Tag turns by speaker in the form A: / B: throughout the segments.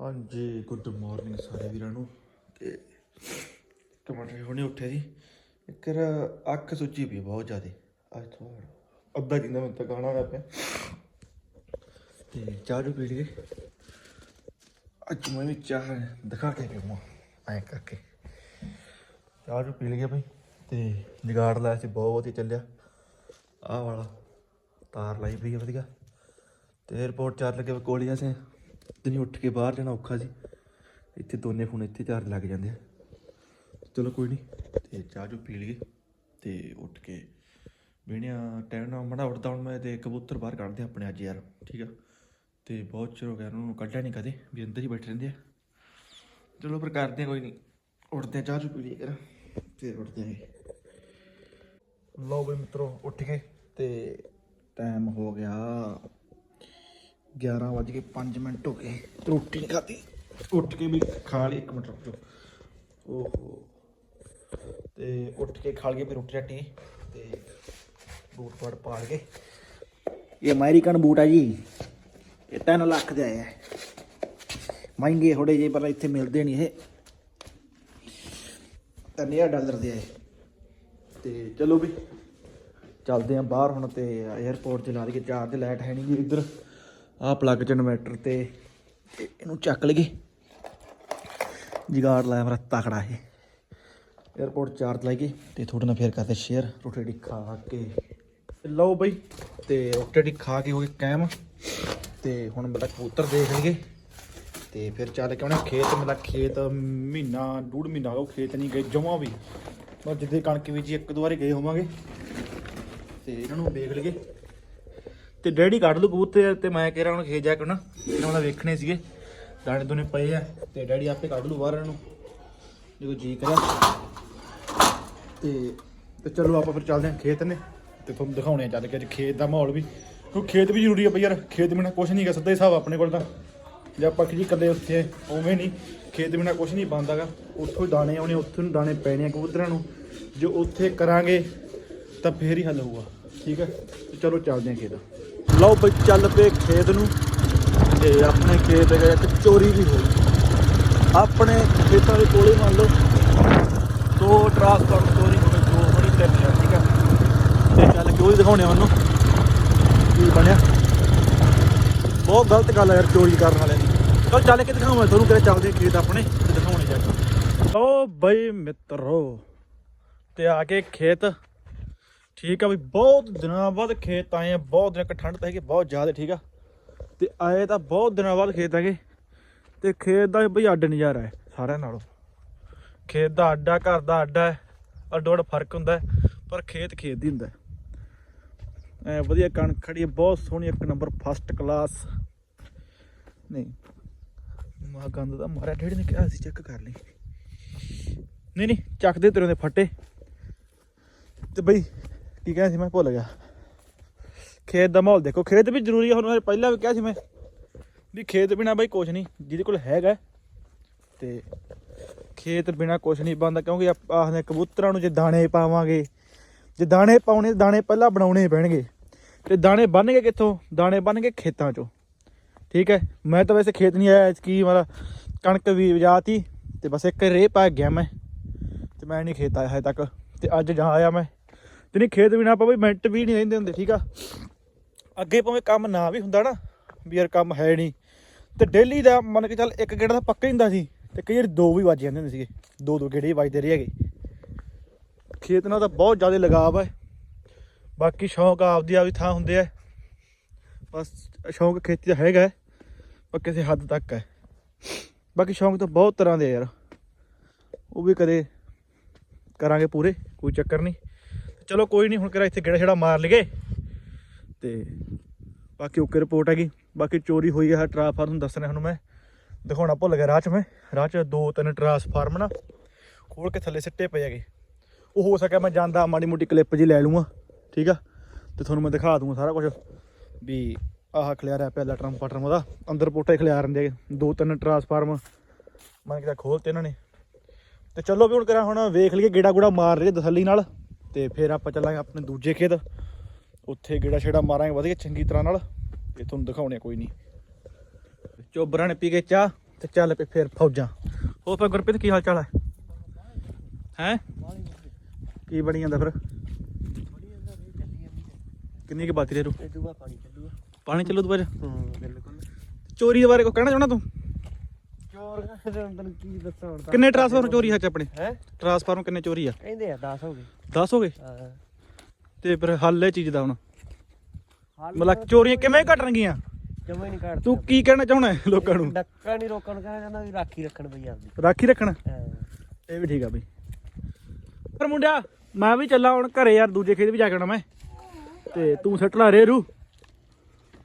A: ਹਾਂਜੀ good morning ਸਾਰੇ ਵੀਰਾਂ ਨੂੰ। ਤੇ ਟਮਾਟਰ ਹੁਣੇ ਉੱਠੇ ਸੀ। ਇੱਕ ਅੱਖ ਸੁੱਜੀ ਪਈ ਬਹੁਤ ਜ਼ਿਆਦੇ। ਅੱਜ ਥੋੜਾ ਅੱਧਾ ਜਿੰਦਾ ਮੈਂ ਤਾਂ ਗਾਣਾ ਹੋਇਆ ਪਿਆ। ਤੇ ਚਾਹ ਜੋ ਪੀ ਲਈਏ। ਅੱਜ ਮੈਂ ਵੀ ਚਾਹ ਦਿਖਾ ਕੇ ਪੀਵਾਂ, ਐਂ ਕਰਕੇ। ਚਾਹ ਜੋ ਪੀ ਲਈਏ ਭਾਈ ਤੇ ਜਗਾੜ ਲਾਇਆ ਸੀ, ਬਹੁਤ ਵਧੀਆ ਚੱਲਿਆ। ਆਹ ਵਾਲਾ ਤਾਰ ਲਾਈ ਪਈ ਵਧੀਆ। ਤੇ 에어ਪੋਰਟ ਚਾਰ ਲੱਗੇ ਹੋਏ ਕੋਲੀਆਂ ਸੇ ਨਹੀਂ ਉੱਠ ਕੇ ਬਾਹਰ ਜਾਣਾ ਔਖਾ ਸੀ। ਇੱਥੇ ਦੋਨੇ ਫੋਨ ਇੱਥੇ ਚਾਰਜ ਲੱਗ ਜਾਂਦੇ ਆ। ਚਲੋ ਕੋਈ ਨਹੀਂ, ਤੇ ਚਾਹ ਜੋ ਪੀ ਲਈਏ ਤੇ ਉੱਠ ਕੇ ਵੀਣਿਆ ਟਾਈਮ ਨਾਲ ਮੜਾ ਉੱਠਦਾ ਹੁਣ ਮੈਂ ਤੇ ਕਬੂਤਰ ਬਾਹਰ ਕੱਢਦੇ ਆ ਆਪਣੇ ਅੱਜ ਯਾਰ, ਠੀਕ ਆ? ਤੇ ਬਹੁਤ ਚਿਰ ਹੋ ਗਿਆ ਉਹਨਾਂ ਨੂੰ ਕੱਢਿਆ ਨਹੀਂ ਕਦੇ, ਵੀ ਅੰਦਰ ਹੀ ਬੈਠੇ ਰਹਿੰਦੇ ਆ। ਚਲੋ ਪਰ ਕਰਦੇ ਕੋਈ ਨਹੀਂ। ਉੱਠਦੇ ਚਾਹ ਚੂ ਪੀ ਲਈਏ ਯਾਰ ਫਿਰ ਉੱਠਦੇ ਆਂਗੇ ਲਓ ਬਈ ਮਿੱਤਰੋ, ਉੱਠ ਗਏ ਤੇ ਟਾਈਮ ਹੋ ਗਿਆ 11 ਵੱਜ ਕੇ 5 ਮਿੰਟ ਹੋ ਗਏ। ਰੋਟੀ ਨਹੀਂ ਖਾਧੀ। ਉੱਠ ਕੇ ਵੀ ਖਾ ਲਈ ਇੱਕ ਮਿੰਟ ਰੁਕ ਓਹੋ। ਤੇ ਉੱਠ ਕੇ ਖਾ ਲਈਏ ਫਿਰ ਰੋਟੀ ਰਾਟੀ। ਤੇ ਬੂਟ ਪਾੜ ਪਾ ਕੇ ਇਹ ਅਮਰੀਕਨ ਬੂਟ ਆ ਜੀ। ਇਹ 3 ਲੱਖ ਦੇ ਆਏ ਆ। ਮਹਿੰਗੇ ਥੋੜੇ ਜਿਹੇ ਪਰ ਇੱਥੇ ਮਿਲਦੇ ਨਹੀਂ ਇਹ। 3000 ਡਾਲਰ ਦੇ ਆਏ। ਤੇ ਚਲੋ ਵੀ ਚੱਲਦੇ ਆਂ ਬਾਹਰ ਹੁਣ ਤੇ 에어ਪੋਰਟ ਤੇ ਲਾ ਲਈਏ। ਚਾਰਜ ਲਾਈਟ ਹੈ ਨਹੀਂ ਜੀ ਇੱਧਰ। ਆਹ ਪਲੱਗ ਚ ਇਨਵਰਟਰ ਤੇ ਤੇ ਇਹਨੂੰ ਚੱਕ ਲਈਏ। ਜਿਗਾੜ ਲਾਇਆ ਮੇਰਾ ਤਕੜਾ ਇਹ। 에어ਪੋਰਟ ਚਾਰਜ ਲਾਈਏ ਤੇ ਥੋੜਾ ਨਾਲ ਫੇਰ ਕਰਦੇ ਸ਼ੇਅਰ ਰੋਟੀ ਡੀ ਖਾ ਕੇ। ਲਓ ਬਈ, ਤੇ ਰੋਟੀ ਡੀ ਖਾ ਕੇ ਹੋ ਗਏ ਕਾਇਮ। ਤੇ ਹੁਣ ਮੇਰਾ ਕਬੂਤਰ ਦੇਖ ਲਈਏ। ਤੇ ਫਿਰ ਚੱਲ ਕੇ ਉਹਨੇ ਖੇਤ, ਮੇਰਾ ਖੇਤ ਮਹੀਨਾ, ਡੂਢ ਮਹੀਨਾ ਹੋ ਖੇਤ ਨਹੀਂ ਗਏ, ਜਮਾ ਵੀ। ਬਸ ਜਿੱਦੇ ਕਣਕ ਬੀਜੀ, ਇੱਕ ਦੋ ਵਾਰੀ ਗਏ ਹੋਵਾਂਗੇ। ਤੇ ਇਹਨਾਂ ਨੂੰ ਵੇਖ ਲਈਏ। ਤੇ ਡੈਡੀ ਕੱਢ ਲੂ ਕਬੂਤਰ ਤੇ ਮੈਂ ਕਹਿ ਰਿਹਾ ਹੁਣ ਖੇਤ ਜਾ ਕੇ ਨਾ, ਇਹਨਾਂ ਦਾ ਵੇਖਣੇ ਸੀਗੇ, ਦਾਣੇ ਦੋਨੇ ਪਏ ਆ, ਤੇ ਡੈਡੀ ਆਪੇ ਕੱਢ ਲੂ ਬਾਹਰ ਇਹਨਾਂ। ਨੂੰ ਜਦੋਂ ਜੀ ਕਰਿਆ। ਤੇ ਤੇ ਚਲੋ ਆਪਾਂ ਫਿਰ ਚੱਲਦੇ ਹਾਂ ਖੇਤ ਨੇ, ਤੇ ਤੁਹਾਨੂੰ ਦਿਖਾਉਣੇ ਆ ਚੱਲ ਕੇ ਅੱਜ ਖੇਤ ਦਾ ਮਾਹੌਲ ਵੀ। ਕਿਉਂਕਿ ਖੇਤ ਵੀ ਜ਼ਰੂਰੀ ਆ ਬਈ ਯਾਰ, ਖੇਤ ਬਿਨਾ ਕੁਝ ਨਹੀਂ ਗਾ ਸਿੱਧਾ ਹਿਸਾਬ ਆਪਣੇ ਕੋਲ ਤਾਂ। ਜੇ ਆਪਾਂ ਖਿਜੀ ਕੱਲੇ ਉੱਥੇ ਉਵੇਂ ਨਹੀਂ। ਖੇਤ ਬਿਨਾ ਕੁਝ ਨਹੀਂ ਬਣਦਾਗਾ ਉੱਥੋਂ ਹੀ ਦਾਣੇ ਆਉਣੇ, ਉੱਥੋਂ ਨੂੰ ਦਾਣੇ ਪੈਣੇ ਆ ਕਬੂਤਰਾਂ ਨੂੰ। ਜੇ ਉੱਥੇ ਕਰਾਂਗੇ, ਤਾਂ ਫੇਰ ਹੀ ਹੱਲ ਹੋਊਗਾ। ਠੀਕ ਹੈ? ਚਲੋ ਚੱਲਦੇ ਹਾਂ ਖੇਤ। ਲਓ ਬਈ ਚੱਲ ਪਏ ਖੇਤ ਨੂੰ। ਤੇ ਆਪਣੇ ਖੇਤ ਦੇ ਇੱਕ ਚੋਰੀ ਵੀ ਹੋਈ। ਆਪਣੇ ਖੇਤਾਂ ਦੇ ਕੋਲੇ ਮੰਨ ਲਓ, ਦੋ ਟਰਾਂਸਫਾਰਮ ਚੋਰੀ ਹੋ ਗਏ, ਦੋ ਬੜੀ ਤਿੰਨ ਆ, ਠੀਕ ਆ। ਤੇ ਚੱਲ ਕੇ ਉਹ ਦਿਖਾਉਣੇ ਉਹਨੂੰ ਕੀ ਬਣਿਆ। ਬਹੁਤ ਗਲਤ ਗੱਲ ਆ ਯਾਰ, ਚੋਰੀ ਕਰਨ ਵਾਲੇ ਦੀ। ਚਲ ਚੱਲ ਕੇ ਦਿਖਾਵਾਂ ਤੁਹਾਨੂੰ ਕਿਹੜੇ ਚੱਲਦੇ ਖੇਤ ਆਪਣੇ, ਤੇ ਦਿਖਾਉਣੇ ਜਾ ਕੇ। ਓ ਬਈ ਮਿੱਤਰੋ, ਤੇ ਆ ਕੇ ਖੇਤ ਠੀਕ ਆ ਬਈ ਬਹੁਤ ਦਿਨਾਂ ਬਾਅਦ ਖੇਤ ਆਏ ਆ, ਬਹੁਤ ਦਿਨ ਠੰਡ ਤਾਂ ਹੈਗੀ ਬਹੁਤ ਜ਼ਿਆਦਾ ਠੀਕ ਆ। ਤੇ ਆਏ ਤਾਂ ਬਹੁਤ ਦਿਨਾਂ ਬਾਅਦ ਖੇਤ ਹੈਗੇ। ਤੇ ਖੇਤ ਦਾ ਬਈ ਅੱਡ ਨਜ਼ਾਰਾ ਹੈ ਸਾਰਿਆਂ ਨਾਲੋਂ। ਖੇਤ ਦਾ ਅੱਡਾ ਘਰ ਦਾ ਅੱਡਾ ਅੱਡੋ ਅੱਡ ਫ਼ਰਕ ਹੁੰਦਾ ਪਰ ਖੇਤ ਖੇਤ ਦੀ ਹੁੰਦਾ ਹੈ। ਐ ਵਧੀਆ ਕਣਕ ਖੜੀ ਹੈ, ਬਹੁਤ ਸੋਹਣੀ ਇੱਕ ਨੰਬਰ ਫਸਟ ਕਲਾਸ ਨਹੀਂ ਮਾ ਗੰਦ ਦਾ ਮਾਰਾ ਡੇਢ ਨੇ ਕਿਹਾ ਸੀ ਚੈੱਕ ਕਰ ਲਈ। ਨਹੀਂ ਨਹੀਂ, ਚੱਕਦੇ ਤੇਰੇ ਦੇ ਫੱਟੇ। ਤੇ ਬਈ ਕੀ ਕਹਿਆ ਸੀ ਮੈਂ? ਭੁੱਲ ਗਿਆ। ਖੇਤ ਦਾ ਮਾਹੌਲ ਦੇਖੋ। ਖੇਤ ਵੀ ਜ਼ਰੂਰੀ ਹੈ ਹੁਣ ਮੈਂ ਪਹਿਲਾਂ ਵੀ ਕਿਹਾ ਸੀ ਮੈਂ। ਵੀ ਖੇਤ ਬਿਨਾ ਬਈ ਕੁਝ ਨਹੀਂ, ਜਿਹਦੇ ਕੋਲ ਹੈਗਾ। ਤੇ ਖੇਤ ਬਿਨਾ ਕੁਝ ਨਹੀਂ ਬਣਦਾ, ਕਿਉਂਕਿ ਆਪਾਂ ਆਖਦੇ ਕਬੂਤਰਾਂ ਨੂੰ ਜੇ ਦਾਣੇ ਪਾਵਾਂਗੇ, ਜੇ ਦਾਣੇ ਪਾਉਣੇ, ਦਾਣੇ ਪਹਿਲਾਂ ਬਣਾਉਣੇ ਪੈਣਗੇ। ਤੇ ਦਾਣੇ ਬੰਨਗੇ ਕਿੱਥੋਂ? ਦਾਣੇ ਬੰਨਗੇ ਖੇਤਾਂ ਚੋਂ। ਠੀਕ ਹੈ? ਮੈਂ ਤਾਂ ਵੈਸੇ ਖੇਤ ਨਹੀਂ ਆਇਆ ਕੀ ਮਾਰਾ ਕਣਕ ਵੀ ਵਜਾਤੀ ਤੇ ਬਸ ਇੱਕ ਰੇਹ ਪਾ ਗਿਆ ਮੈਂ। ਤੇ ਮੈਂ ਨਹੀਂ ਖੇਤ ਆਇਆ ਹਜੇ ਤੱਕ। ਤੇ ਅੱਜ ਜਾ ਆਇਆ ਮੈਂ। ਤੇ ਨਹੀਂ ਖੇਤ ਵੀ ਨਾ ਬਈ ਮਿੰਟ ਵੀ ਨਹੀਂ ਰਹਿੰਦੇ ਹੁੰਦੇ, ਠੀਕ ਆ? ਅੱਗੇ ਭਾਵੇਂ ਕੰਮ ਨਾ ਵੀ ਹੁੰਦਾ ਨਾ, ਵੀ ਯਾਰ ਕੰਮ ਹੈ ਨਹੀਂ। ਤੇ ਡੇਲੀ ਦਾ ਮੰਨ ਕੇ ਚੱਲ ਇੱਕ ਗੇੜਾ ਤਾਂ ਪੱਕਾ ਹੀ ਹੁੰਦਾ ਸੀ, ਤੇ ਕਈ ਵਾਰੀ ਦੋ ਵੀ ਵੱਜ ਜਾਂਦੇ ਹੁੰਦੇ ਸੀਗੇ। ਦੋ ਦੋ ਗੇੜੇ ਹੀ ਵੱਜਦੇ ਰਹੇ ਹੈਗੇ। ਖੇਤ ਨਾਲ ਤਾਂ ਬਹੁਤ ਜ਼ਿਆਦਾ ਲਗਾਵ ਹੈ। ਬਾਕੀ ਸ਼ੌਂਕ ਆਪਦੀ ਆਪਦੀ ਥਾਂ ਹੁੰਦੇ ਆ। ਬਸ ਸ਼ੌਂਕ ਖੇਤੀ ਦਾ ਹੈਗਾ ਪਰ ਕਿਸੇ ਹੱਦ ਤੱਕ ਹੈ। ਬਾਕੀ ਸ਼ੌਂਕ ਤਾਂ ਬਹੁਤ ਤਰ੍ਹਾਂ ਦੇ ਯਾਰ। ਉਹ ਵੀ ਕਦੇ ਕਰਾਂਗੇ ਪੂਰੇ, ਕੋਈ ਚੱਕਰ ਨਹੀਂ। ਚਲੋ ਕੋਈ ਨਹੀਂ, ਹੁਣ ਕਿਹੜਾ ਇੱਥੇ ਗੇੜਾ ਛੜਾ ਮਾਰ ਲਈਏ। ਤੇ ਬਾਕੀ ਓਕੇ ਰਿਪੋਰਟ ਹੈਗੀ। ਬਾਕੀ ਚੋਰੀ ਹੋਈ ਹੈ ਟਰਾਂਸਫਾਰਮ ਦੱਸ ਰਿਹਾ ਤੁਹਾਨੂੰ ਮੈਂ। ਦਿਖਾਉਣਾ ਭੁੱਲ ਗਿਆ, ਰਾਹ 'ਚ ਮੈਂ। ਰਾਹ 'ਚ ਦੋ ਤਿੰਨ ਟਰਾਂਸਫਾਰਮ ਨਾ ਖੋਲ ਕੇ ਥੱਲੇ ਸਿੱਟੇ ਪਏ ਹੈਗੇ। ਉਹ ਹੋ ਸਕਿਆ ਮੈਂ ਜਾਂਦਾ, ਮਾੜੀ ਮੋਟੀ ਕਲਿੱਪ ਜੀ ਲੈ ਲੂੰਗਾ ਠੀਕ ਆ? ਤੇ ਤੁਹਾਨੂੰ ਮੈਂ ਦਿਖਾ ਦੂੰਗਾ ਸਾਰਾ ਕੁਝ ਵੀ ਆਹ ਖਲਿਆਰਿਆ ਪਿਆ ਲੈਟਰਮ ਪਟਰਮ ਉਹਦਾ ਅੰਦਰ ਪੋਟੇ ਖਲਿਆਰ ਰਹਿੰਦੇ ਦੋ ਤਿੰਨ ਟਰਾਂਸਫਾਰਮ ਮੈਂ ਕਿਹਾ ਖੋਲਤੇ ਇਹਨਾਂ ਨੇ। ਤੇ ਚਲੋ ਵੀ ਹੁਣ ਕਰਾਂ, ਹੁਣ ਵੇਖ ਲਈਏ ਗੇੜਾ ਗੂੜਾ ਮਾਰ ਰਹੇ ਦਸੱਲੀ ਨਾਲ। ਤੇ ਫਿਰ ਆਪਾਂ ਚੱਲਾਂਗੇ ਆਪਣੇ ਦੂਜੇ ਖੇਤ। ਉੱਥੇ ਗੇੜਾ ਛੇੜਾ ਮਾਰਾਂਗੇ ਵਧੀਆ ਚੰਗੀ ਤਰ੍ਹਾਂ ਨਾਲ। ਤੇ ਤੁਹਾਨੂੰ ਦਿਖਾਉਣੇ ਕੋਈ ਨਹੀਂ। ਚੋਬਰਾਂ ਨੇ ਪੀ ਕੇ ਚਾਹ ਤੇ ਚੱਲ ਪਏ ਫਿਰ ਫੌਜਾਂ। ਹੋਰ ਫਿਰ ਗੁਰਪ੍ਰੀਤ ਕੀ ਹਾਲ ਚਾਲ ਹੈ ਹੈ? ਕੀ ਬਣੀ ਜਾਂਦਾ ਫਿਰ? ਕਿੰਨੀ ਕੁ ਬਾਤੀ ਰੇ
B: ਇਹ ਪਾਣੀ
A: ਚੱਲੂ ਦੁਬਾਰਾ? ਚੋਰੀ ਦੇ ਬਾਰੇ ਕੋ ਕਹਿਣਾ ਚਾਹਣਾ ਤੂੰ?
B: ਚੋਰ ਤੈਨੂੰ ਕੀ ਦੱਸਾਂ ਹੁਣ ਤਾਂ।
A: ਕਿੰਨੇ ਟਰਾਂਸਫਾਰਮ ਚੋਰੀ ਹੈ ਚ ਆਪਣੇ?
B: ਹੈ?
A: ਟਰਾਂਸਫਾਰਮ ਕਿੰਨੇ ਚੋਰੀ ਆ?
B: ਕਹਿੰਦੇ ਆ 10 ਹੋ ਗਏ।
A: 10 ਹੋ ਗਏ? ਤੇ ਫਿਰ ਹੱਲ ਇਹ ਚੀਜ਼ ਦਾ ਹੁਣ। ਮਤਲਬ ਚੋਰੀਆਂ ਕਿਵੇਂ ਘਟਣਗੀਆਂ?
B: ਜਮਾ ਨਹੀਂ ਕੱਢ
A: ਤੂੰ ਕੀ ਕਹਿਣਾ ਚਾਹਣਾ ਲੋਕਾਂ ਨੂੰ?
B: ਡੱਕਾ ਨਹੀਂ ਰੋਕਣ ਨੂੰ ਕਹਿੰਦਾ ਜਾਂਦਾ ਵੀ ਰਾਖੀ ਰੱਖਣ ਬਈ ਆਪਦੀ।
A: ਰਾਖੀ ਰੱਖਣਾ? ਇਹ ਵੀ ਠੀਕ ਆ ਬਈ। ਪਰ ਮੁੰਡਿਆ ਮੈਂ ਵੀ ਚੱਲਾਂ ਹੁਣ ਘਰੇ ਯਾਰ ਦੂਜੇ ਖੇਤ ਵੀ ਜਾ ਕੇ ਮੈਂ। ਤੇ ਤੂੰ ਸੱਟ ਲਾ ਰੇ ਰੂ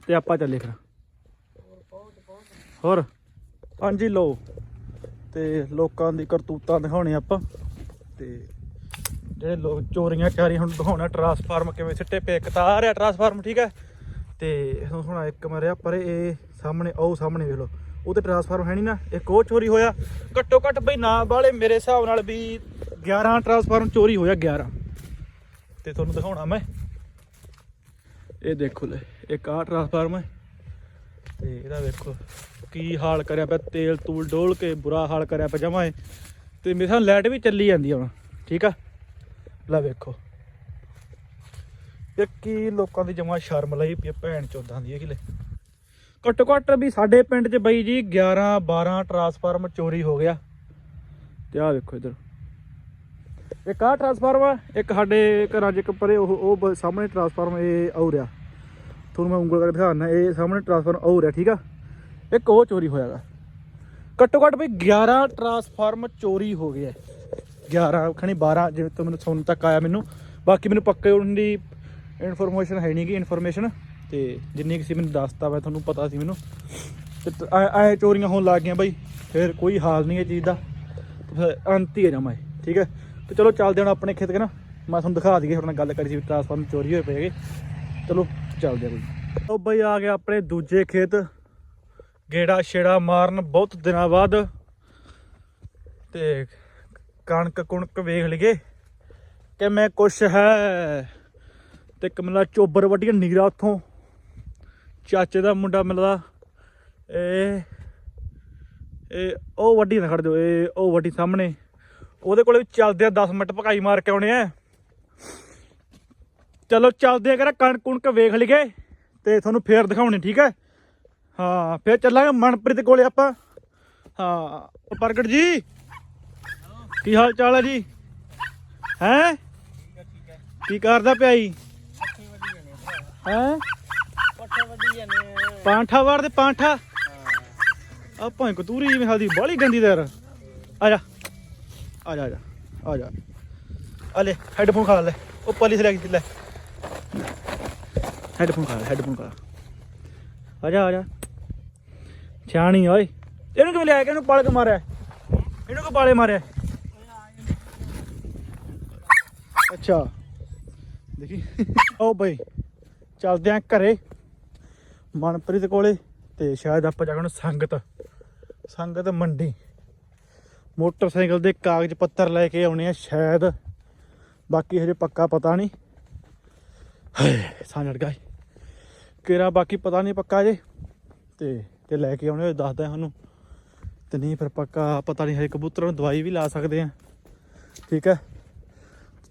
A: ਤੇ ਆਪਾਂ ਚੱਲੇ ਫਿਰ। ਹੋਰ? ਹਾਂਜੀ ਲੋ ਤੇ ਲੋਕਾਂ ਦੀ ਕਰਤੂਤਾਂ ਦਿਖਾਉਣੇ ਆਪਾਂ। ਤੇ ਜਿਹੜੇ ਲੋਕ ਚੋਰੀਆਂ ਚਾਰੀ ਹੁਣ ਦਿਖਾਉਣਾ ਟਰਾਂਸਫਾਰਮ ਕਿਵੇਂ ਸਿੱਟੇ ਪੇ ਇੱਕ ਤਾਂ ਆ ਰਿਹਾ ਟਰਾਂਸਫਾਰਮ ਠੀਕ ਹੈ? ਤੇ ਹੁਣ ਹੁਣ ਇੱਕ ਮਰਿਆ, ਪਰ ਇਹ ਸਾਹਮਣੇ ਉਹ ਸਾਹਮਣੇ ਵੇਖ ਲਓ। ਉਹ ਤੇ ਟਰਾਂਸਫਾਰਮ ਹੈ ਨਹੀਂ ਨਾ, ਇੱਕ ਉਹ ਚੋਰੀ ਹੋਇਆ। ਘੱਟੋ ਘੱਟ ਬਈ ਨਾ ਵਾਲੇ ਮੇਰੇ ਹਿਸਾਬ ਨਾਲ ਵੀ 11 ਟਰਾਂਸਫਾਰਮ ਚੋਰੀ ਹੋਇਆ 11 ਤੇ ਤੁਹਾਨੂੰ ਦਿਖਾਉਣਾ ਮੈਂ। ਇਹ ਦੇਖੋ ਲੈ, ਇੱਕ ਆਹ ਟਰਾਂਸਫਾਰਮ ਹੈ। ਤੇ ਇਹਦਾ ਵੇਖੋ, ਕੀ ਹਾਲ ਕਰਿਆ ਪਿਆ ਤੇਲ ਤੂਲ ਡੋਲ ਕੇ ਬੁਰਾ ਹਾਲ ਕਰਿਆ ਪਿਆ ਜਮਾ ਇਹ। ਤੇ ਮੇਰੇ ਸਾਹ ਲਾਈਟ ਵੀ ਚੱਲੀ ਜਾਂਦੀ ਆ ਹੁਣ, ਠੀਕ ਆ? ਲੈ ਵੇਖੋ। ਇਹ ਕੀ ਲੋਕਾਂ ਦੀ ਜਮਾ ਸ਼ਰਮ ਲਈ ਪਈ ਭੈਣ ਚੋਦਾਂ ਦੀ ਇਹ ਕਿਲੇ। ਘੱਟੋ ਘੱਟ ਵੀ ਸਾਡੇ ਪਿੰਡ 'ਚ ਬਈ ਜੀ 11 12 ਟਰਾਂਸਫਾਰਮ ਚੋਰੀ ਹੋ ਗਿਆ। ਤੇ ਆਹ ਵੇਖੋ ਇਧਰ। ਇੱਕ ਆਹ ਟਰਾਂਸਫਾਰਮਰ ਇੱਕ ਸਾਡੇ ਘਰਾਂ 'ਚ ਇੱਕ ਪਰੇ ਉਹ ਉਹ ਬ- ਸਾਹਮਣੇ ਟਰਾਂਸਫਾਰਮ ਇਹ ਆਉ ਰਿਹਾ। ਤੁਹਾਨੂੰ ਮੈਂ ਉਂਗਲ ਕਰਕੇ ਦਿਖਾਉਣਾ ਇਹ ਸਾਹਮਣੇ ਟਰਾਂਸਫਾਰਮ ਆਉ ਰਿਹਾ, ਠੀਕ ਆ? ਇੱਕ ਉਹ ਚੋਰੀ ਹੋਇਆਗਾ ਘੱਟੋ ਘੱਟ ਵੀ 11 ਟਰਾਂਸਫਾਰਮ ਚੋਰੀ ਹੋ ਗਏ 11 ਖਣੀ 12 ਜਿਵੇਂ ਤੋਂ ਮੈਨੂੰ ਸੁਣਨ ਤੱਕ ਆਇਆ ਮੈਨੂੰ। ਬਾਕੀ ਮੈਨੂੰ ਪੱਕੇ ਉਹਨਾਂ ਦੀ ਇਨਫੋਰਮੇਸ਼ਨ ਹੈ ਨਹੀਂ ਨਹੀਂਗੀ ਇਨਫੋਰਮੇਸ਼ਨ ਤੇ ਜਿੰਨੀ ਕਿਸੇ ਮੈਨੂੰ ਦੱਸਤਾ ਵਾ ਤੁਹਾਨੂੰ ਪਤਾ ਸੀ ਮੈਨੂੰ। ਤੇ ਟ- ਐ ਚੋਰੀਆਂ ਹੋਣ ਲੱਗ ਗਈਆਂ ਬਾਈ। ਫਿਰ ਕੋਈ ਹਾਲ ਨਹੀਂ ਇਹ ਚੀਜ਼ ਦਾ। ਫਿਰ ਅੰਤ ਹੀ ਹੈ ਜਾਵਾਂ ਠੀਕ ਹੈ? ਤੇ ਚਲੋ ਚੱਲਦੇ ਹਾਂ ਆਪਣੇ ਖੇਤ ਕੇ ਮੈਂ ਤੁਹਾਨੂੰ ਦਿਖਾ ਦਈਏ ਤੁਹਾਡੇ ਗੱਲ ਕਰੀ ਸੀ ਵੀ ਟ੍ਰਾਂਸਫਾਰਮ ਚੋਰੀ ਹੋਏ ਪਏਗੇ ਚਲੋ ਚੱਲਦੇ ਹਾਂ ਬਈ। ਉਹ ਬਈ, ਆ ਗਿਆ ਆਪਣੇ ਦੂਜੇ ਖੇਤ। ਗੇੜਾ ਛੇੜਾ ਮਾਰਨ ਬਹੁਤ ਦਿਨਾਂ ਬਾਅਦ। ਤੇ ਕਣਕ ਕੁਣਕ ਵੇਖ ਲਈਏ ਕਿ ਮੈਂ ਕੁਛ ਹੈ ਤੇ ਕਮਲਾ ਚੋਬਰ ਵੱਡੀਆਂ ਨੀਰਾ ਉੱਥੋਂ। ਚਾਚੇ ਦਾ ਮੁੰਡਾ ਮਿਲਦਾ। ਇਹ ਇਹ ਉਹ ਵੱਡੀ ਨਾ ਖੜ ਜਾਓ ਇਹ ਉਹ ਵੱਡੀ ਸਾਹਮਣੇ। ਉਹਦੇ ਕੋਲੇ ਵੀ ਚੱਲਦੇ ਆ 10 ਮਿੰਟ ਪਕਾਈ ਮਾਰ ਕੇ ਆਉਣੇ ਆ। ਚਲੋ ਚੱਲਦੇ ਆ ਕਰਾ ਕਣਕ ਕੁਣਕ ਵੇਖ ਲਈਏ ਤੇ ਤੁਹਾਨੂੰ ਫੇਰ ਦਿਖਾਉਣੇ, ਠੀਕ ਹੈ? ਹਾਂ, ਫੇਰ ਚੱਲਾਂਗੇ ਮਨਪ੍ਰੀਤ ਕੋਲੇ ਆਪਾਂ। ਹਾਂ ਪ੍ਰਗਟ ਜੀ। ਕੀ ਹਾਲ ਚਾਲ ਹੈ ਜੀ? ਹੈ? ਕੀ ਕਰਦਾ ਪਿਆ ਜੀ? ਹੈ?
B: ਪੱਠੇ ਵੱਢੀ ਜਾਂਦੇ ਆ
A: ਪਾਂਠਾ ਵਾਰ ਦੇ ਪਾਂਠਾ? ਆ ਭਾਂ ਕਤੂਰੀ ਜਿਵੇਂ ਹਾਦੀ ਬਾਲੀ ਗੰਦੀ ਦਰ ਆ ਜਾ। ਆ ਜਾ ਆ ਜਾ ਆ ਜਾ। ਆ ਲੈ, ਹੈਡਫੋਨ ਖਾ ਲੈ। ਉਹ ਪੁਲਿਸ ਲੈ ਕੇ ਲੈ। ਹੈਡਫੋਨ ਖਾ ਲੈ, ਹੈਡਫੋਨ ਖਾ ਆ ਜਾ ਆ ਜਾ। ਛਾਣੀ ਓਏ। ਇਹਨੂੰ ਕਿਵੇਂ ਲਿਆ ਕੇ ਇਹਨੂੰ ਪਾਲ ਕੇ ਮਾਰਿਆ? ਇਹਨੂੰ ਕਿ ਪਾਲੇ ਮਾਰਿਆ? ਅੱਛਾ। ਦੇਖੀ। ਓ ਬਈ, ਚੱਲਦੇ ਆਂ ਘਰੇ। ਮਨਪ੍ਰੀਤ ਕੋਲੇ ਤੇ ਸ਼ਾਇਦ ਆਪਾਂ ਜਾਣਾ ਸੰਗਤ ਸੰਗਤ ਮੰਡੀ। ਮੋਟਰਸਾਈਕਲ ਦੇ ਕਾਗਜ਼ ਪੱਤਰ ਲੈ ਕੇ ਆਉਣੇ ਆ ਸ਼ਾਇਦ। ਬਾਕੀ ਹਜੇ ਪੱਕਾ ਪਤਾ ਨਹੀਂ। ਹਾਏ, ਸਾਹ ਕਿਹੜਾ ਬਾਕੀ ਪਤਾ ਨਹੀਂ ਪੱਕਾ ਜੇ। ਤੇ ਤੇ ਲੈ ਕੇ ਆਉਣੇ ਹੋਏ ਦੱਸਦਾ ਤੁਹਾਨੂੰ ਤੇ ਨਹੀਂ ਫਿਰ ਪੱਕਾ ਪਤਾ ਨਹੀਂ, ਹਜੇ ਕਬੂਤਰਾਂ ਨੂੰ ਦਵਾਈ ਵੀ ਲਾ ਸਕਦੇ ਆ। ਠੀਕ ਹੈ।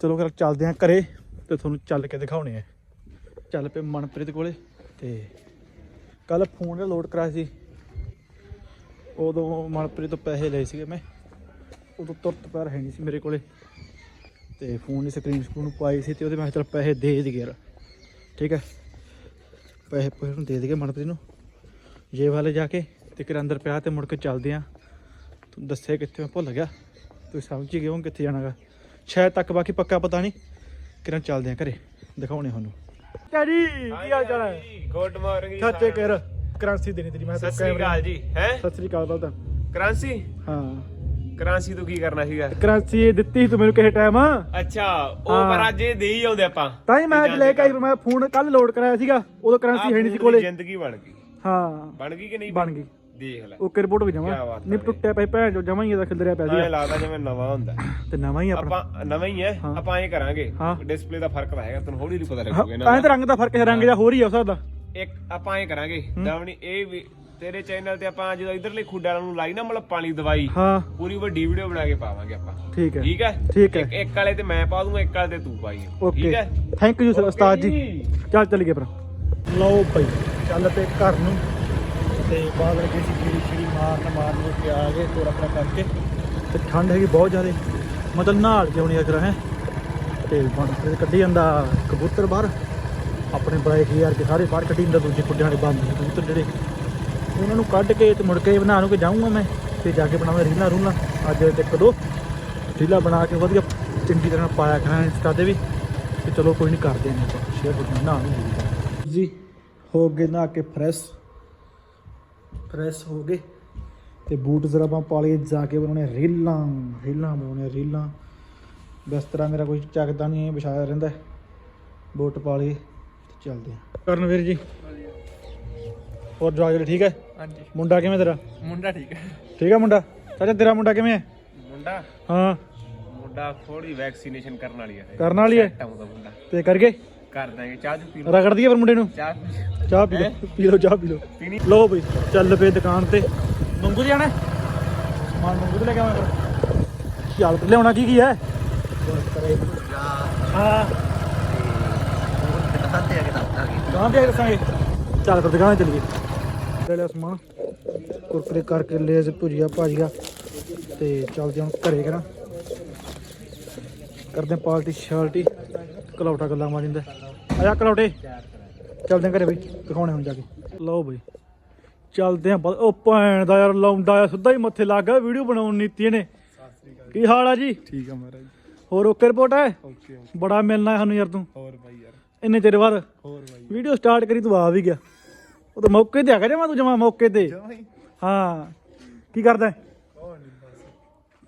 A: ਚਲੋ ਫਿਰ ਚੱਲਦੇ ਆ ਘਰੇ ਤੇ ਤੁਹਾਨੂੰ ਚੱਲ ਕੇ ਦਿਖਾਉਣੇ ਆ। ਚੱਲ ਪਏ ਮਨਪ੍ਰੀਤ ਕੋਲੇ ਤੇ ਕੱਲ ਫੋਨ ਦਾ ਲੋਡ ਕਰਾਇਆ ਸੀ। ਉਦੋਂ ਮਨਪ੍ਰੀਤ ਤੋਂ ਪੈਸੇ ਲਏ ਸੀਗੇ ਮੈਂ। ਉਦੋਂ ਤੁਰਤ ਪੈਰ ਹੈ ਨਹੀਂ ਸੀ ਮੇਰੇ ਕੋਲੇ। ਤੇ ਫੋਨ ਦੀ ਸਕਰੀਨ ਸਕੂਨ ਪਾਈ ਸੀ ਤੇ ਉਹਦੇ ਮੈਂ ਕਿਹਾ ਪੈਸੇ ਦੇ ਦੇ ਯਾਰ। ਠੀਕ ਹੈ। ਪੈਸੇ ਪੈਸੇ ਨੂੰ ਦੇ ਦੇਗੇ ਮਨਪ੍ਰੀਤ ਨੂੰ। ਜੇ ਵਾਲੇ ਜਾ ਕੇ ਤੇ ਕਿਰ ਅੰਦਰ ਪਿਆ ਤੇ ਮੁੜ ਕੇ ਚੱਲਦੇ ਆ ਤੂੰ ਦੱਸੇ ਕਿੱਥੇ ਮੈਂ ਭੁੱਲ ਗਿਆ। ਤੂੰ ਸਮਝ ਹੀ ਗਿਆ ਕਿੱਥੇ ਜਾਣਾਗਾ ਸ਼ਾਇਦ ਤੱਕ ਬਾਕੀ ਪੱਕਾ ਪਤਾ ਨਹੀਂ। ਕਿਰਨ ਚੱਲਦੇ ਆ ਘਰੇ। ਦਿਖਾਉਣੇ ਤੁਹਾਨੂੰ। ਜੀ ਕੀ ਹਾਲ ਚਾਲ ਹੈ?
C: ਗੁੱਡ ਮਾਰਨਿੰਗ
A: ਚਾਚੇ ਕਰ ਕਰੰਸੀ ਦੇਣੀ ਤੇਰੀ ਮੈਂ
C: ਸਤਿ ਸ੍ਰੀ ਅਕਾਲ ਜੀ ਹੈ?
A: ਸਤਿ ਸ੍ਰੀ ਅਕਾਲ ਬਾਬਾ
C: ਕ੍ਰਾਂਸੀ
A: ਹਾਂ।
C: ਕ੍ਰਾਂਸੀ ਤੂੰ ਕੀ ਕਰਨਾ ਸੀਗਾ?
A: ਕਰੰਸੀ ਇਹ ਦਿੱਤੀ ਸੀ ਤੂੰ ਮੈਨੂੰ ਕਿਸੇ ਟਾਈਮ
C: ਅੱਛਾ ਉਹ
A: ਹਾਂ।
C: ਪਰ ਅੱਜ ਇਹ ਦੇ ਹੀ ਆਉਂਦੇ ਆਪਾਂ।
A: ਤਾਂ ਹੀ ਮੈਂ ਅੱਜ ਲੈ ਕੇ ਆਈ ਮੈਂ ਫੋਨ ਕੱਲ ਲੋਡ ਕਰਾਇਆ ਸੀਗਾ ਉਦੋਂ ਕਰੰਸੀ ਹੈ ਨਹੀਂ ਸੀ ਕੋਲੇ।
C: ਜ਼ਿੰਦਗੀ ਬਣ ਗਈ।
A: ਹਾਂ।
C: ਬਣ ਗਈ ਕਿ ਨਹੀਂ?
A: ਬਣ ਗਈ।
C: ਦੇਖ ਲੈ।
A: ਓਕੇ ਰਿਪੋਰਟ ਵੀ ਜਮਾ।
C: ਕਿਆ ਬਾਤ
A: ਨਹੀਂ
C: ਹੈ।
A: ਟੁੱਟਿਆ ਪਈ ਭੈਣ ਜੋ ਜਮਾ ਹੀ ਇਹਦਾ ਖਿਲਰਿਆ ਪਿਆ
C: ਐਂ
A: ਸੀਗਾ
C: ਲੱਗਦਾ ਜਿਵੇਂ ਨਵਾਂ ਹੁੰਦਾ।
A: ਤੇ ਨਵਾਂ ਹੀ ਆਪਣਾ।
C: ਆਪਾਂ ਨਵਾਂ ਹੀ ਹੈ
A: ਹਾਂ।
C: ਆਪਾਂ ਐਂ ਕਰਾਂਗੇ।
A: ਹਾਂ।
C: ਡਿਸਪਲੇ ਦਾ ਫ਼ਰਕ ਤਾਂ ਹੈਗਾ ਤੈਨੂੰ ਹੌਲੀ ਹੌਲੀ ਪਤਾ
A: ਹਾਂ,
C: ਲੱਗੂਗਾ
A: ਐਂ ਤਾਂ
C: ਨਾ
A: ਰੰਗ ਦਾ ਫ਼ਰਕ ਹੈ ਰੰਗ ਜਿਹਾ ਹੋ ਰਹੀ ਆ ਸਕਦਾ
C: ਇੱਕ ਆਪਾਂ ਐਂ ਕਰਾਂਗੇ ਦਵਣੀ ਇਹ ਵੀ ਤੇਰੇ ਚੈਨਲ ਤੇ ਆਪਾਂ ਜਦੋਂ ਇਧਰਲੇ ਖੁੱਡਾਂ ਨੂੰ ਲਾਈ ਨਾ ਮਤਲਬ ਪਾਣੀ ਦਵਾਈ
A: ਹਾਂ।
C: ਪੂਰੀ ਵੱਡੀ ਵੀਡੀਓ ਬਣਾ ਕੇ ਪਾਵਾਂਗੇ ਆਪਾਂ।
A: ਠੀਕ ਹੈ।
C: ਠੀਕ ਹੈ?
A: ਠੀਕ ਹੈ।
C: ਇੱਕ- ਇੱਕ ਵਾਲੇ ਤੇ ਮੈਂ ਪਾ ਦੂੰਗਾ ਇੱਕ ਵਾਲੇ ਤੇ ਤੂੰ ਪਾਈ ਠੀਕ
A: ਓਕੇ।
C: ਹੈ?
A: ਥੈਂਕ ਯੂ ਸਰ ਉਸਤਾਦ ਜੀ। ਚੱਲ ਚੱਲੀਏ ਫਿਰ ਲਓ ਭਾਈ ਚੱਲ ਘਰ ਨੂੰ ਤੇ ਬਾਅਦ ਲੱਗੇ ਸੀ ਜਿਹੜੀ ਛੜੀ ਮਾਰਨ ਮਾਰਨ ਕੇ ਆ ਗਏ, ਤੋਰ ਆਪਣਾ ਕਰਕੇ। ਤੇ ਠੰਡ ਹੈਗੀ ਬਹੁਤ ਜ਼ਿਆਦਾ। ਮਤਲਬ ਨਹਾਲ ਕੇ ਆਉਣੀ ਅਗਰ ਹੈ। ਤੇ ਬਣ ਫਿਰ ਕੱਢੀ ਜਾਂਦਾ ਕਬੂਤਰ ਬਾਹਰ। ਆਪਣੇ ਬੜਾਏ ਕੀ ਯਾਰ ਕੇ ਸਾਰੇ ਬਾਹਰ ਕੱਢੀ ਜਾਂਦਾ, ਦੂਜੇ ਕੁੱਡਿਆਂ ਦੇ ਬੰਦ ਕਬੂਤਰ ਜਿਹੜੇ। ਉਹਨਾਂ ਨੂੰ ਕੱਢ ਕੇ ਤੇ ਮੁੜ ਕੇ ਬਣਾ ਨੂੰ ਕੇ ਜਾਊਂਗਾ ਮੈਂ, ਤੇ ਜਾ ਕੇ ਬਣਾਵਾਂ ਰੀਲਾਂ ਰੂਲਾਂ। ਅੱਜ ਇੱਕ ਦੋ ਰੀਲਾ ਬਣਾ ਕੇ ਵਧੀਆ ਚੰਗੀ ਤਰ੍ਹਾਂ ਪਾਇਆ ਕਰਾਂ ਇੰਸਟਾ ਤੇ ਵੀ। ਤੇ ਚਲੋ ਕੋਈ ਨਹੀਂ, ਕਰਦੇ ਨੇ ਸ਼ੇਅਰ ਬਟਨ ਨਾ ਜੀ, ਹੋ ਗਏ ਨਾ ਕੇ ਫਰੈਸ਼ ਫਰੈਸ਼ ਹੋ ਗਏ। ਤੇ ਬੂਟ ਜ਼ਰਾਬਾਂ ਪਾ ਲਏ ਜਾ ਕੇ ਬਣਾਉਣੇ ਰੀਲਾਂ ਰੀਲਾਂ ਬਣਾਉਣੇ ਰੀਲਾਂ। ਬਿਸਤਰਾ ਮੇਰਾ ਕੋਈ ਚੱਕਦਾ ਨਹੀਂ ਵਿਛਾਇਆ ਰਹਿੰਦਾ। ਬੂਟ ਪਾ ਲਏ ਤੇ ਚੱਲਦੇ ਆ ਕਰਨ ਵੀਰ ਜੀ। ਹੋਰ ਜਵਾਕ ਠੀਕ ਹੈ?
B: ਹਾਂਜੀ।
A: ਮੁੰਡਾ ਕਿਵੇਂ ਤੇਰਾ?
B: ਮੁੰਡਾ ਠੀਕ ਹੈ।
A: ਠੀਕ ਹੈ ਮੁੰਡਾ? ਚਾਚਾ ਤੇਰਾ ਮੁੰਡਾ ਕਿਵੇਂ ਹੈ?
C: ਮੁੰਡਾ?
A: ਹਾਂ।
C: ਮੁੰਡਾ ਥੋੜੀ ਵੈਕਸੀਨੇਸ਼ਨ ਕਰਨ ਵਾਲੀ ਹੈ
A: ਕਰਨ ਵਾਲੀ ਹੈ? ਤੇ ਕਰਕੇ
C: ਕਰ ਦਾਂਗੇ ਚਾਹ ਪੀ ਲਓ।
A: ਰਗੜ ਦਈਏ ਫਿਰ ਮੁੰਡੇ ਨੂੰ?
C: ਚਾਹ
A: ਚਾਹ ਪੀ ਲਓ ਪੀ ਲਓ ਚਾਹ ਪੀ ਲਓ।
C: ਪੀਣੀ?
A: ਲੋ ਬਈ ਚੱਲ ਪਏ ਦੁਕਾਨ ਤੇ। ਮੰਗੂ ਜੀ ਆਣਾ ਸਮਾਨ ਮੰਗੂ ਤੇ ਲੈ ਕੇ ਆਵਾਂ ਫਿਰ। ਚੱਲ ਲਿਆਉਣਾ ਕੀ ਕੀ ਹੈ? ਹਾਂ। ਤੇ ਦੱਸਾਂਗੇ। ਚੱਲ ਫਿਰ ਦੁਕਾਨ ਚੱਲੀਏ। ਲੈ ਲਿਆ ਸਮਾਨ। ਕੁਰਕਰੇ ਕਰਕੇ ਲੇਜ਼ ਭੁਜੀਆ ਭਾਜੀਆ। ਤੇ ਚੱਲਦੇ ਹੁਣ ਘਰੇ ਕਰਾਂ। ਕਰਦੇ ਹਾਂ ਪਾਲਟੀ ਸ਼ਾਲਟੀ। ਕਲੌਟਾ ਗੱਲਾਂ ਮਾਰਿੰਦਾ। ਆਇਆ ਕਲੌਟੇ ਚੱਲਦੇ ਘਰੇ ਬਈ ਦਿਖਾਉਣੇ ਹੁਣ ਜਾ ਕੇ। ਲਓ ਬਈ ਚੱਲਦੇ ਆ ਉਹ ਭੈਣ ਦਾ ਯਾਰ ਲਾਉਂਦਾ ਆ ਸਿੱਧਾ ਹੀ ਮੱਥੇ ਲੱਗ ਗਿਆ ਵੀਡੀਓ ਬਣਾਉਣ ਨੀਤੀ ਨੇ। ਕੀ ਹਾਲ ਆ ਜੀ?
B: ਠੀਕ ਆ ਮਹਾਰਾਜ।
A: ਹੋਰ ਓਕੇ ਰਿਪੋਰਟ ਹੈ
B: ਓਕੇ
A: ਬੜਾ ਮਿਲਣਾ ਸਾਨੂੰ ਯਾਰ ਤੂੰ।
B: ਹੋਰ ਬਾਈ ਯਾਰ।
A: ਇੰਨੇ ਚਿਰ ਬਾਅਦ।
B: ਹੋਰ ਬਾਈ
A: ਵੀਡੀਓ ਸਟਾਰਟ ਕਰੀ ਤੂੰ ਆ ਵੀ ਗਿਆ। ਉਹ ਤਾਂ ਮੌਕੇ ਤੇ ਆ ਗਿਆ ਜਮਾ ਤੂੰ ਜਮਾ ਮੌਕੇ ਤੇ। ਹਾਂ। ਕੀ ਕਰਦਾ?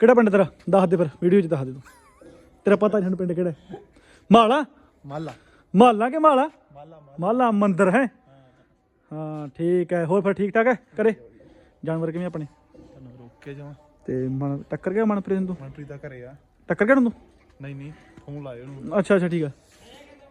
A: ਕਿਹੜਾ ਪਿੰਡ ਤੇਰਾ? ਦੱਸ ਦੇ ਫਿਰ ਵੀਡੀਓ 'ਚ ਦੱਸ ਦੇ ਤੂੰ। ਤੇਰਾ ਪਤਾ ਨਹੀਂ ਪਿੰਡ ਕਿਹੜਾ? ਮਾਲਾ?
B: ਮਾਲਾ।
A: ਮਾਲਾ ਕਿ ਮਾਲਾ?
B: ਮਾਲਾ
A: ਮੰਦਰ ਹੈ। ਹਾਂ ਠੀਕ ਹੈ। ਹੋਰ ਫਿਰ ਠੀਕ ਠਾਕ ਹੈ ਕਰੇ ਜਾਨਵਰ ਕਿਵੇਂ ਆਪਣੇ?
B: ਤੈਨੂੰ ਰੋਕ ਕੇ ਜਾਵਾਂ।
A: ਤੇ ਮਨ ਟੱਕਰ ਗਿਆ ਮਨਪ੍ਰੀਤ ਨੂੰ
B: ਮਨਪ੍ਰੀਤ ਦਾ ਘਰੇ ਆ।
A: ਟੱਕਰ ਗਿਆ ਨੂੰ
B: ਨਹੀਂ ਨਹੀਂ ਫੋਨ ਲਾਇਓ ਉਹਨੂੰ।
A: ਅੱਛਾ ਅੱਛਾ ਠੀਕ ਆ।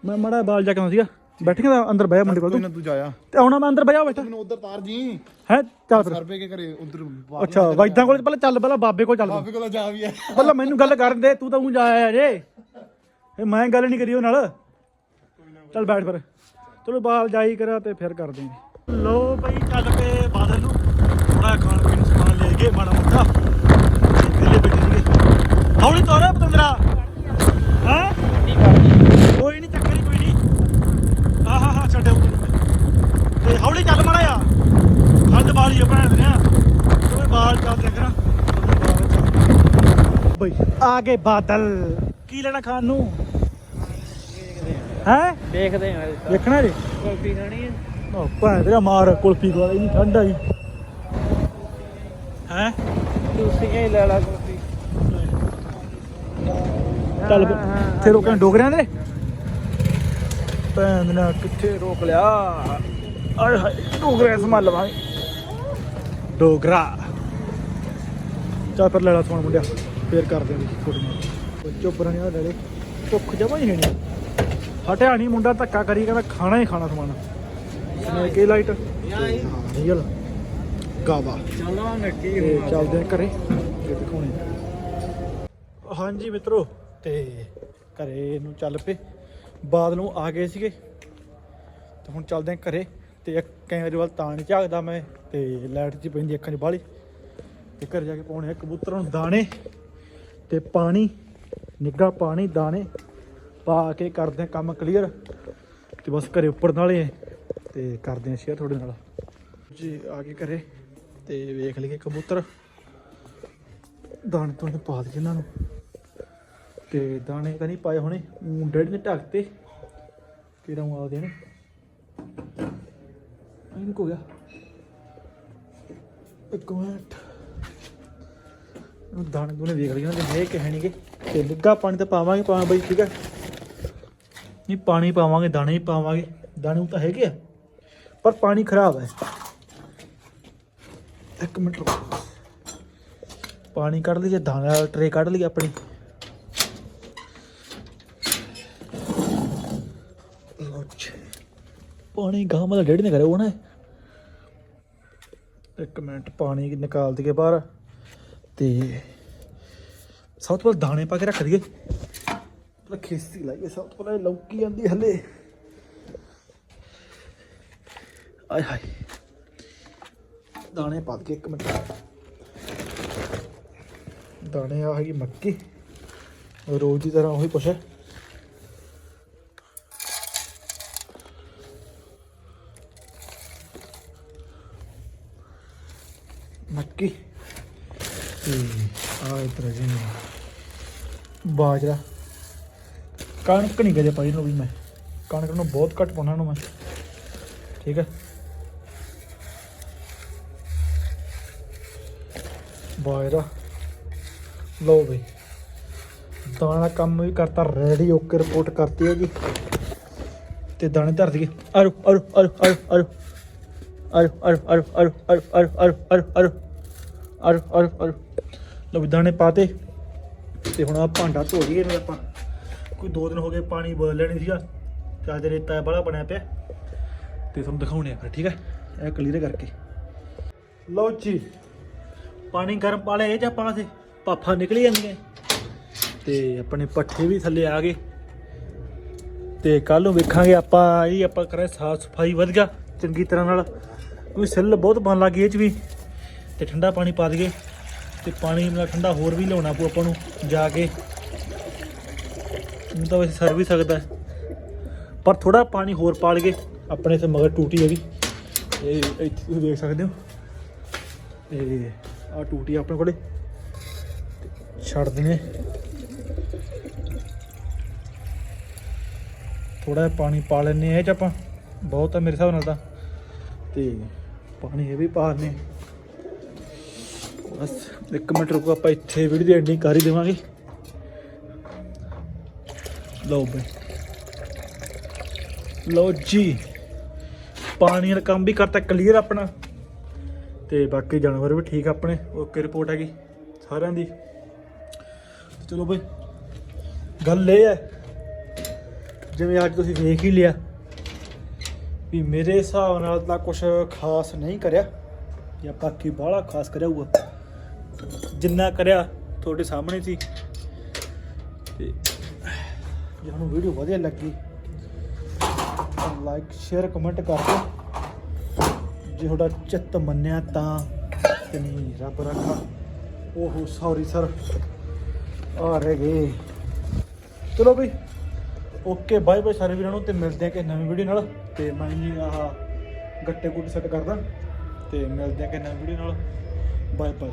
A: ਮੈਂ ਮੜਾ ਬਾਲ ਜਾ ਕੇ ਸੀਗਾ। ਬੈਠੇਗਾ ਅੰਦਰ ਬਹਿ ਮੁੰਡੇ ਕੋਲ ਤੂੰ
B: ਤੂੰ। ਜਾਇਆ।
A: ਤੇ ਆਉਣਾ ਮੈਂ ਅੰਦਰ ਬਹਿ ਜਾ ਬੈਠਾ।
B: ਮੈਨੂੰ ਉਧਰ ਤਾਰ ਜੀ।
A: ਹੈ? ਚੱਲ ਫਿਰ।
B: ਸਰਵੇ ਕੇ ਘਰੇ ਉਧਰ
A: ਅੱਛਾ ਵੈਦਾਂ ਕੋਲ ਪਹਿਲਾਂ ਚੱਲ ਪਹਿਲਾਂ ਬਾਬੇ ਕੋਲ ਚੱਲ।
B: ਬਾਬੇ ਕੋਲ ਜਾ ਵੀ ਆ।
A: ਪਹਿਲਾਂ ਮੈਨੂੰ ਗੱਲ ਕਰਨ ਦੇ ਤੂੰ ਤਾਂ ਉਹ ਜਾਇਆ ਜੇ। ਮੈਂ ਗੱਲ ਨਹੀਂ ਕਰੀ ਉਹ ਨਾਲ। ਚੱਲ ਬੈਠ ਫਿਰ। ਚਲੋ ਬਾਲ ਜਾਈ ਕਰਾ ਤੇ ਫਿਰ ਕਰ ਦੇਂਗੇ। ਲੋ ਬਈ ਚੱਲ ਕੇ ਬਾਦਲ ਨੂੰ ਥੋੜਾ ਖਾਣ ਪੀਣ ਸਮਾਨ ਲੈ ਕੇ ਮਾੜਾ ਮੋਟਾ। ਪਹਿਲੇ ਬੈਠੇ ਸੀਗੇ। ਹੌਲੀ ਤੋਰੇ ਪਤੰਦਰਾ। ਹਾਂ? ਕੋਈ ਨਹੀਂ ਚੱਕਰ ਕੋਈ ਨਹੀਂ ਆਹ ਹਾ ਛੱਡੇ ਤੇ ਹੌਲੀ ਚੱਲ ਮਾੜਾ ਆ ਵਾਲੀ ਆ ਭੈਣ ਦੇ ਆ ਬਾਲ ਚੱਲ ਦੇਖ ਰਾ ਬਈ ਆ ਗਏ ਬਾਦਲ। ਕੀ ਲੈਣਾ ਖਾਣ ਨੂੰ? ਹੈ?
B: ਦੇਖਦੇ ਆ
A: ਦੇਖਣਾ ਜੀ?
B: ਕੁਲਫੀ ਖਾਣੀ ਹੈ
A: ਉਹ ਭੈਣ ਤੇਰਾ ਮਾਰ ਕੁਲਫੀ ਖਵਾ ਇੰਨੀ ਠੰਡ ਆਈ ਹੈ?
B: ਤੁਸੀਂ ਹੀ ਲੈ ਲਾ ਕੁਲਫੀ।
A: ਚੱਲ ਫਿਰ, ਇੱਥੇ ਰੋਕਾਂ ਡੋਗਰਿਆਂ ਦੇ? ਭੈਣ ਨੇ ਕਿੱਥੇ ਰੋਕ ਲਿਆ? ਆਏ ਹਾਏ ਡੋਗਰਿਆਂ ਸਮਾ ਲਵਾਂਗੇ ਡੋਗਰਾ। ਚੱਲ ਫਿਰ ਲੈ ਲਾ ਸਮਾਨ ਮੁੰਡਿਆ ਫੇਰ ਕਰਦੇ ਆਂ ਚੁੱਪ ਰਹਿਣਾ ਲੈ ਲੈ। ਭੁੱਖ ਜਮਾ ਹੀ ਹੈ ਨਹੀਂ। ਹਟਿਆ ਨਹੀਂ ਮੁੰਡਾ ਧੱਕਾ ਕਰੀ ਕਹਿੰਦਾ ਖਾਣਾ ਹੀ ਖਾਣਾ ਸਮਾਨ। ਸਨੇ ਕੇ ਲਾਈਟ ਰੀਅਲ ਗਾਵਾ
B: ਚਲਾਂਗੇ ਕੀ
A: ਤੇ ਚੱਲਦੇ ਆ ਘਰੇ ਤੇ ਦਿਖਾਉਣੇ। ਹਾਂਜੀ ਮਿੱਤਰੋ ਤੇ ਘਰੇ ਨੂੰ ਚੱਲ ਪਏ। ਬਾਦ ਨੂੰ ਆ ਗਏ ਸੀਗੇ। ਤੇ ਹੁਣ ਚੱਲਦੇ ਆ ਘਰੇ। ਤੇ ਇੱਕ ਕੈਮਰੇ ਵੱਲ ਤਾਂ ਨਹੀਂ ਝਾਕਦਾ ਮੈਂ ਤੇ ਲਾਈਟ 'ਚ ਪੈਂਦੀ ਅੱਖਾਂ 'ਚ ਬਾਹਲੀ। ਤੇ ਘਰ ਜਾ ਕੇ ਪਾਉਣੇ ਆ ਕਬੂਤਰਾਂ ਨੂੰ ਦਾਣੇ ਤੇ ਪਾਣੀ ਨਿੱਘਾ ਪਾਣੀ ਦਾਣੇ। ਪਾ ਕੇ ਕਰਦੇ ਆ ਕੰਮ ਕਲੀਅਰ ਤੇ ਬਸ ਘਰੇ ਉੱਪਰ ਨਾਲੇ ਆ ਤੇ ਕਰਦੇ ਆ ਸ਼ੇਅਰ ਤੁਹਾਡੇ ਨਾਲ। ਜੀ, ਆ ਕੇ ਘਰੇ ਤੇ ਵੇਖ ਲਈਏ ਕਬੂਤਰ। ਦਾਣੇ ਤੋਂ ਪਾ ਦੇ ਇਹਨਾਂ ਨੂੰ। ਤੇ ਦਾਣੇ ਤਾਂ ਨਹੀਂ ਪਾਏ ਹੋਣੇ, ਊਂ ਡੈਡੀ ਨੇ ਢੱਕ ਤੇ। ਕਿਹੜਾ ਆ ਦੇਣ ਇਹਨੂੰ ਕੋ ਗਿਆ। ਇੱਕ ਮਿੰਟ। ਦਾਣੇ ਦੂਣੇ ਵੇਖ ਲਈਏ ਉਹਨਾਂ ਦੇ ਹੈ ਕਿ ਹੈ ਨਹੀਂਗੇ ਤੇ ਨਿੱਘਾ ਪਾਣੀ ਤਾਂ ਪਾਵਾਂਗੇ, ਪਾਵਾਂ ਬਈ, ਠੀਕ ਹੈ। ਨਹੀਂ, ਪਾਣੀ ਪਾਵਾਂਗੇ, ਦਾਣੇ ਹੀ ਪਾਵਾਂਗੇ। ਦਾਣੇ ਤਾਂ ਹੈਗੇ ਆ, ਪਰ ਪਾਣੀ ਖਰਾਬ ਹੈ। ਇੱਕ ਮਿੰਟ ਰੁਕੋ। ਪਾਣੀ ਕੱਢ ਲਈਏ, ਦਾਣਾ ਵਾਲਾ ਟਰੇ ਕੱਢ ਲਈਏ ਆਪਣੀ। ਲਓ ਜੀ। ਪਾਣੀ ਗਾਂ ਮਤਲਬ ਡੇਢ ਨੇ ਕਰਿਆ ਉਹ ਨਾ ਇੱਕ ਮਿੰਟ, ਪਾਣੀ ਨਿਕਾਲ ਦਈਏ ਬਾਹਰ। ਤੇ ਸਭ ਤੋਂ ਪਹਿਲਾਂ ਦਾਣੇ ਪਾ ਕੇ ਰੱਖ ਦਈਏ। ਪਹਿਲਾਂ ਖੇਸੀ ਲਾਈਏ ਸਭ ਤੋਂ ਪਹਿਲਾਂ, ਲੌਕੀ ਆਂਦੀ ਹਲੇ। ਆਏ ਹਾਏ। ਦਾਣੇ ਪਾ ਕੇ ਇੱਕ ਮਿੰਟ। ਦਾਣੇ ਆ ਹੈਗੀ ਮੱਕੀ। ਰੋਜ਼ ਦੀ ਤਰ੍ਹਾਂ ਉਹੀ ਕੁਛ ਹੈ। ਮੱਕੀ। ਤੇ ਆ ਇਧਰ ਜੀ। ਬਾਜਰਾ। ਕਣਕ ਨਹੀਂ ਕਦੇ ਪਾਈ ਨੂੰ ਵੀ ਮੈਂ ਕਣਕ ਨੂੰ ਬਹੁਤ ਘੱਟ ਪਾਉਣਾ ਨੂੰ ਮੈਂ ਠੀਕ ਹੈ ਬਾਜਰਾ ਲਓ ਬਈ ਦਾਣਾ ਕੰਮ ਵੀ ਕਰਤਾ ਰੈਡੀ ਓਕੇ ਰਿਪੋਰਟ ਕਰਤੀ ਹੈ ਜੀ ਤੇ ਦਾਣੇ ਧਰ ਦਈਏ ਆਰੋ ਆਰੋ ਆਰੋ ਆਰੋ ਆਰੋ ਆਰੋ ਆਰੋ ਆਰੋ ਆਰੋ ਆਰੋ ਆਰੋ ਆਰੋ ਆਰੋ ਆਰੋ ਆਰੋ ਆਰੋ ਲਓ ਵੀ ਦਾਣੇ ਪਾਤੇ ਤੇ ਹੁਣ ਆ ਭਾਂਡਾ ਧੋ ਲਈਏ ਇਹਨੂੰ ਆਪਾਂ ਕੋਈ ਦੋ ਦਿਨ ਹੋ ਗਏ ਪਾਣੀ ਬਦਲ ਨਹੀਂ ਸੀਗਾ, ਤੇ ਅੱਜ ਰੇਤਾ ਬੜਾ ਬਣਿਆ ਪਿਆ। ਤੇ ਤੁਹਾਨੂੰ ਦਿਖਾਉਣੇ ਆ ਫਿਰ, ਠੀਕ ਹੈ ਇਹ ਕਲੀਅਰ ਕਰਕੇ। ਲਓ ਜੀ, ਪਾਣੀ ਗਰਮ ਪਾ ਲਿਆ ਇਹ ਚ ਆਪਾਂ ਤੇ ਪਾਫਾ ਨਿਕਲੀ ਜਾਂਦੀਆਂ। ਤੇ ਆਪਣੇ ਪੱਠੇ ਵੀ ਥੱਲੇ ਆ ਗਏ। ਤੇ ਕੱਲ ਨੂੰ ਵੇਖਾਂਗੇ ਆਪਾਂ ਇਹ ਆਪਾਂ ਕਰਾਂ ਸਾਫ਼ ਸਫ਼ਾਈ ਵਧੀਆ ਚੰਗੀ ਤਰ੍ਹਾਂ ਨਾਲ। ਕੋਈ ਸਿੱਲ ਬਹੁਤ ਬਣ ਲੱਗੀ ਇਹ ਚ ਵੀ। ਤੇ ਠੰਡਾ ਪਾਣੀ ਪਾ ਦਈਏ। ਤੇ ਪਾਣੀ ਨਾਲ ਠੰਡਾ ਹੋਰ ਵੀ ਲਿਆਉਣਾ ਪਊ ਆਪਾਂ ਨੂੰ ਜਾ ਕੇ। ਨੂੰ ਤਾਂ ਵੈਸੇ ਸਰ ਵੀ ਸਕਦਾ ਪਰ ਥੋੜਾ ਪਾਣੀ ਹੋਰ ਪਾ ਲਈਏ। ਆਪਣੇ ਇੱਥੇ ਮਗਰ ਟੂਟੀ ਹੈਗੀ। ਇਹ ਇੱਥੇ ਤੁਸੀਂ ਦੇਖ ਸਕਦੇ ਹੋ। ਇਹ ਆ ਟੂਟੀ ਆਪਣੇ ਕੋਲੇ। ਤੇ ਛੱਡ ਦਿੰਦੇ ਥੋੜਾ ਜਿਹਾ ਪਾਣੀ ਪਾ ਲੈਨੇ ਆ ਇਹ ਚ ਆਪਾਂ। ਬਹੁਤ ਆ ਮੇਰੇ ਹਿਸਾਬ ਨਾਲ ਤਾਂ। ਤੇ ਪਾਣੀ ਇਹ ਵੀ ਪਾ ਲੈਨੇ ਬਸ ਇੱਕ ਮਿੰਟ ਰੁਕੋ, ਆਪਾਂ ਇੱਥੇ ਵੀਡੀਓ ਦੀ ਐਂਡਿੰਗ ਕਰ ਹੀ ਦੇਵਾਂਗੇ। ਲਓ ਬਈ। ਲਓ ਜੀ। ਪਾਣੀ ਦਾ ਕੰਮ ਵੀ ਕਰਤਾ ਕਲੀਅਰ ਆਪਣਾ। ਤੇ ਬਾਕੀ ਜਾਨਵਰ ਵੀ ਠੀਕ ਆਪਣੇ, ਓਕੇ ਰਿਪੋਰਟ ਹੈਗੀ ਸਾਰਿਆਂ ਦੀ। ਚਲੋ ਬਈ, ਗੱਲ ਇਹ ਹੈ, ਜਿਵੇਂ ਅੱਜ ਤੁਸੀਂ ਵੇਖ ਹੀ ਲਿਆ ਵੀ ਮੇਰੇ ਹਿਸਾਬ ਨਾਲ ਤਾਂ ਕੁਝ ਖਾਸ ਨਹੀਂ ਕਰਿਆ, ਜਾਂ ਬਾਕੀ ਬਾਹਲਾ ਖਾਸ ਕਰਿਆ ਹੋਊਗਾ। ਜਿੰਨਾ ਕਰਿਆ ਤੁਹਾਡੇ ਸਾਹਮਣੇ ਸੀ। ਤੇ ਜੇ ਤੁਹਾਨੂੰ ਵੀਡੀਓ ਵਧੀਆ ਲੱਗੀ ਲਾਈਕ ਸ਼ੇਅਰ ਕਮੈਂਟ ਕਰ ਦਿਓ। ਜੇ ਤੁਹਾਡਾ ਚਿੱਤ ਮੰਨਿਆ ਤਾਂ ਤੇ ਨਹੀਂ, ਰੱਬ ਰੱਖਾ। ਓਹੋ ਸੌਰੀ ਸਰ ਆ ਰਹਿ ਗਏ। ਚਲੋ ਬਈ। ਓਕੇ ਬਾਏ ਬਾਏ ਸਾਰੇ ਵੀਰਾਂ ਨੂੰ ਤੇ ਮਿਲਦੇ ਆ ਕਿ ਨਵੀਂ ਵੀਡੀਓ ਨਾਲ। ਤੇ ਮੈਂ ਜੀ ਆਹ ਗੱਟੇ ਗੁੱਟ ਸੈੱਟ ਕਰਦਾ। ਤੇ ਮਿਲਦੇ ਆ ਕਿ ਨਵੀਂ ਵੀਡੀਓ ਨਾਲ। Bye bye